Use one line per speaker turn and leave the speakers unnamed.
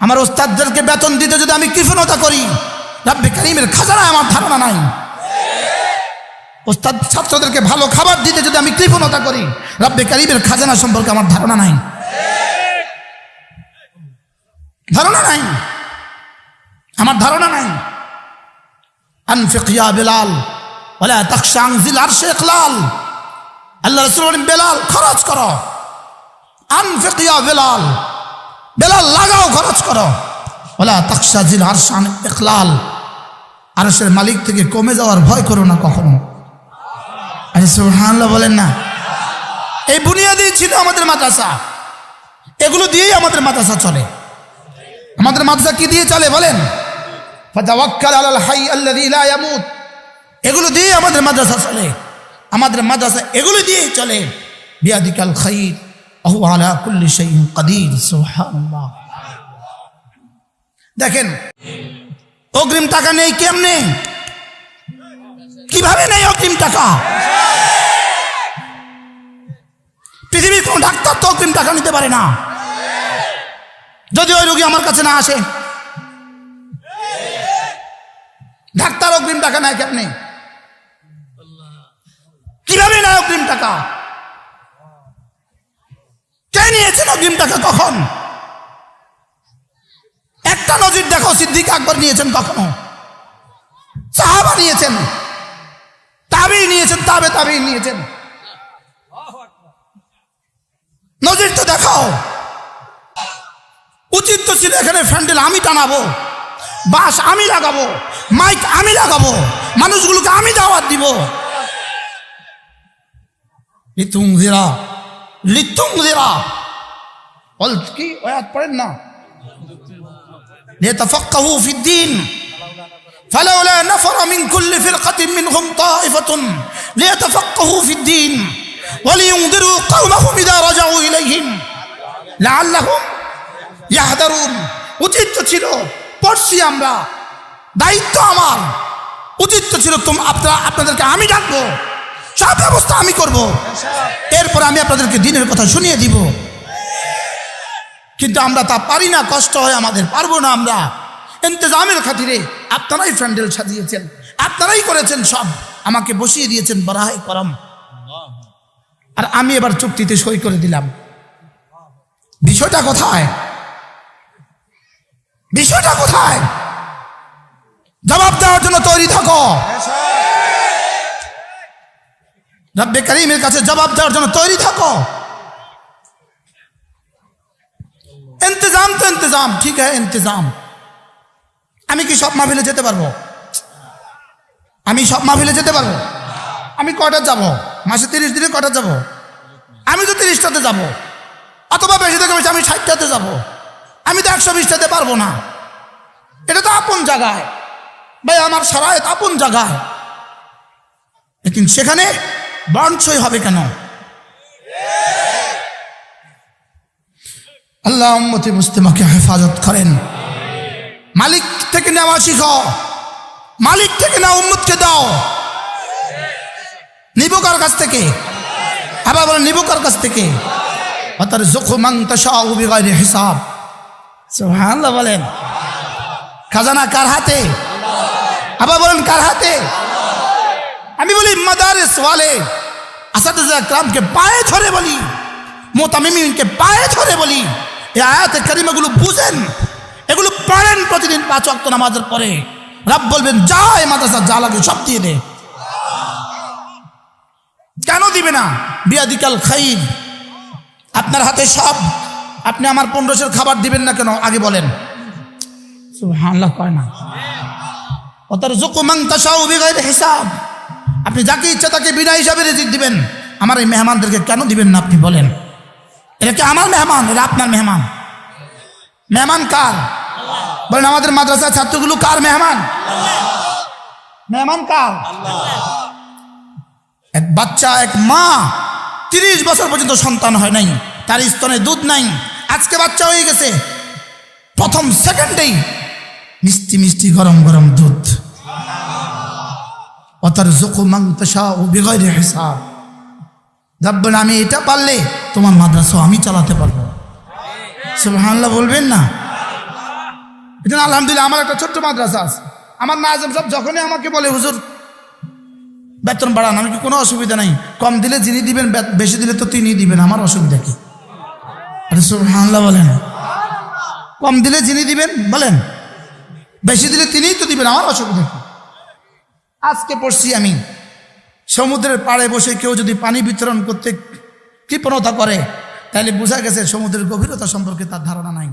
আমার ওস্তাদদেরকে বেতন দিতে যদি আমি কৃপণতা করি, রাব্বে কারিমের খাজানা আমার ধারণা নাই। ওস্তাদ ছাত্রদেরকে ভালো খাবার দিতে যদি আমি কৃপণতা করি, রাব্বে কারিমের খাজানা সম্পর্কে আমার ধারণা নাই। ধারণা নাই। আমার ধারণা নাই। আনফিক ইয়া বেলাল বলে তাকশা আনজিল আরশে ইকলাল আল্লাহ বেলাল, খরচ করো। আনফিক ইয়া বেলাল। বেলাল, লাগাও, খরচ করো। ওলা তাকশা জিল আরশান ইকলাল আরশের মালিক থেকে কমে যাওয়ার ভয় করো না কখনো। আরে সুবহানাল্লাহ বলেন না। এই বুনিয়াদি ছিল আমাদের মাদ্রাসা। এগুলো দিয়েই আমাদের মাদ্রাসা চলে। আমাদের মাদ্রাসা কি দিয়ে চলে বলেন? এগুলো দিয়ে আমাদের মাদ্রাসা চলে। আমাদের মাদ্রাসা এগুলো দিয়েই চলে। বিয়াদিকাল আহু দেখেন, অগ্রিম টাকা নেই কেমনে? কীভাবে নেই অগ্রিম টাকা? পৃথিবীর কোন ডাক্তার তো অগ্রিম টাকা নিতে পারে না। যদি ওই রোগী আমার কাছে না আসে। ডাক্তার অগ্রিম টাকা নেয় কেমনি? কীভাবে নেয় অগ্রিম টাকা? নিয়েছেন অগ্রিম কখন? একটা নজির দেখো, সিদ্দিক আকবর নিয়েছেন কখনো? সাহাবা নিয়েছেন। তাবি নিয়েছেন, তাবে তাবি নিয়েছেন। নজির তো দেখাও। উচিত তো ছিল এখানে ফ্যান্ডেল, আমি টানাবো। বাস আমি লাগাবো, মাইক আমি লাগাবো, মানুষগুলোকে আমি দাওয়াত দিব। লিতুং জিরা লিতুং জিরা বল কি ওয়াত পড়েন না ليتفقهوا في الدين فلولا نفر من كل فرقة منهم طائفة ليتفقهوا في الدين ولينذروا قومهم إذا رجعوا إليهم لعلهم ইয়াহদারুন উচিত তো ছিল পড়ছি আমরা দায়িত্ব আমার উচিত তো ছিল তুম আপনারা আপনাদেরকে আমি ডাকবো সব ব্যবস্থা আমি করব এরপর আমি আপনাদেরকে দিনের কথা শুনিয়ে দিব কিন্তু আমরা তা পারি না, কষ্ট হয় আমাদের, পারব না আমরা। ইন্তজামের খাতিরে আপনারাই ফ্যান্ডেল সাজিয়েছেন, আপনারাই করেছেন সব। আমাকে বসিয়ে দিয়েছেন বরাহাই করম। আর আমি এবার চুক্তিতে সই করে দিলাম। বিষয়টা কোথায়? বিষয়টা কোথায়? জবাব দেওয়ার জন্য তৈরি থাকো। রব্বে করিমের কাছে জবাব দেওয়ার জন্য তৈরি থাকো। ইন্তজাম তো ইন্তজাম, ঠিক আছে, ইন্তজাম। আমি কি সব মাহফিলে যেতে পারব? আমি সব মাহফিলে যেতে পারব? আমি কয়টা যাব, মাসে তিরিশ দিনে কয়টা যাব। আমি তো তিরিশটাতে যাব, অথবা বেশি থেকে বেশি আমি ষাটটাতে যাব। আমি তো একশো বিশটাতে পারব না। এটা তো আপন জায়গায়। ভাই, আমার সারায়ত আপন জায়গায়। লেকিন সেখানে বাঞ্ছই হবে কেন? আল্লাহ উম্মতি মুস্তিমাকে হেফাজত করেন। মালিক থেকে নেওয়া শিখো। মালিক থেকে না উম্মতকে দাও। নিবো কার কাছ থেকে? আবার বলেন, নিবো কার কাছ থেকে? অতার জখু মাংতাশাউ বিগাইরি হিসাব। সুবহানাল্লাহ বলেন। খাজানা কার হাতে? আবার বলেন, কার হাতে? আমি বলি, মাদারিস ওয়ালে। আসাদুল্লাহ একরামকে পায়ে ধরে বলি। মোতামিমিনকে পায়ে ধরে বলি। এই আয়াতে কারিমাগুলো বুঝেন। এগুলো পড়েন প্রতিদিন পাঁচ ওয়াক্ত নামাজের পরে। রাব বলবেন যা এই মাদ্রাসা, যা লাগে সব দিয়ে দে। কেন দিবে না? বিয়াদিকাল খাইর। আপনার হাতে সব। আপনি আমার পনেরোশের খাবার দিবেন না কেন? আগে বলেন। সুবহানাল্লাহ, কয় না? অতর জুকুমাং তাসাউ বিগাইর হিসাব। আপনি যাকে ইচ্ছা তাকে বিনা হিসাবে রিজিক দিবেন। আমার এই মেহমানদেরকে কেন দিবেন না আপনি বলেন? এটা কি আমার মেহমান? এটা আপনার মেহমান। মেহমান কার? বলেন, আমাদের মাদ্রাসার ছাত্রগুলো কার মেহমান? মেহমান কার? এক বাচ্চা, এক মা, তিরিশ বছর পর্যন্ত সন্তান হয় নাই, তার স্তনে দুধ নাই, আজকে বাচ্চা হয়ে গেছে। প্রথম সেকেন্ডেই মিষ্টি মিষ্টি, গরম গরম দুধ। অতার জোকো মাংতসা ও বেগরে হিসাব। যাবেন আমি এটা পারলে তোমার মাদ্রাসা আমি চালাতে পারব। সুবহানাল্লাহ বলবেন না? এটা আলহামদুলিল্লাহ আমার একটা ছোট্ট মাদ্রাসা আছে। আমার নাজম সব যখনই আমাকে বলে, হুজুর, বেতন বাড়ান, আমি কি কোনো অসুবিধা নাই? কম দিলে যিনি দিবেন বেশি দিলে তো তিনি দিবেন, আমার অসুবিধা কি? আরে সুবহানাল্লাহ বলেন। কম দিলে যিনি দিবেন, বলেন। বেশি দিলে তিনিই তো দিবেন, আমার অসুবিধা কি? আজকে পড়ছি আমি সমুদ্রের পাড়ে বসে কেউ যদি পানি বিতরণ করতে কৃপণতা করে, তাহলে বোঝা গেছে সমুদ্রের গভীরতা সম্পর্কে তার ধারণা নাই।